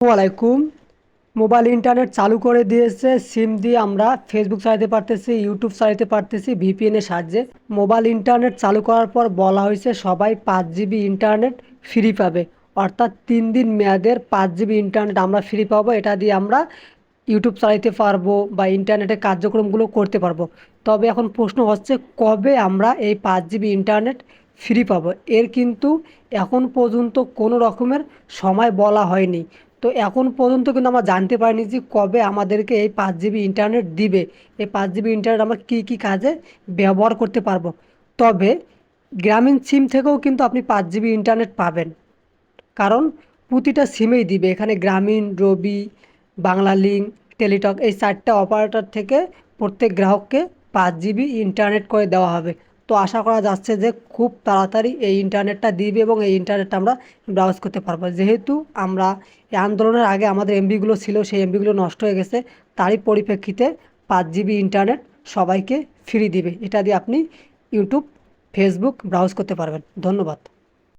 আলাইকুম mobile internet চালু করে দিয়েছে, সিম দিয়ে আমরা ফেসবুক চালাতে পারতেছি ইউটিউব চালাতে পারতেছি ভিপিএনের সাহায্যে। মোবাইল ইন্টারনেট চালু করার পর বলা হয়েছে সবাই পাঁচ জিবি ইন্টারনেট ফ্রি পাবে। অর্থাৎ তিন দিন মেয়াদের পাঁচ জিবি ইন্টারনেট আমরা ফ্রি পাবো, এটা দিয়ে আমরা ইউটিউব চালাতে পারব বা ইন্টারনেটের কার্যক্রমগুলো করতে পারব। তবে এখন প্রশ্ন হচ্ছে, কবে আমরা এই পাঁচ জিবি ইন্টারনেট ফ্রি পাবো? এর কিন্তু এখন পর্যন্ত কোনো রকমের সময় বলা হয়নি। তো এখন পর্যন্ত কিন্তু আমরা জানতে পারিনি যে কবে আমাদেরকে এই পাঁচ জিবি ইন্টারনেট দিবে। এই পাঁচ জিবি ইন্টারনেট আমরা কী কী কাজে ব্যবহার করতে পারব? তবে গ্রামীণ সিম থেকেও কিন্তু আপনি পাঁচ জিবি ইন্টারনেট পাবেন। কারণ প্রতিটা সিমেই দিবে। এখানে গ্রামীণ, রবি, বাংলা লিঙ্ক টেলিটক এই চারটা অপারেটর থেকে প্রত্যেক গ্রাহককে পাঁচ জিবি ইন্টারনেট করে দেওয়া হবে। তো আশা করা যাচ্ছে যে খুব তাড়াতাড়ি এই ইন্টারনেটটা দিবে এবং এই ইন্টারনেটটা আমরা ব্রাউজ করতে পারব। যেহেতু আমরা এই আন্দোলনের আগে আমাদের এমবিগুলো ছিল, সেই এমবিগুলো নষ্ট হয়ে গেছে, তারই পরিপ্রেক্ষিতে পাঁচ জিবি ইন্টারনেট সবাইকে ফ্রি দিবে। এটা দিয়ে আপনি ইউটিউব ফেসবুক ব্রাউজ করতে পারবেন। ধন্যবাদ।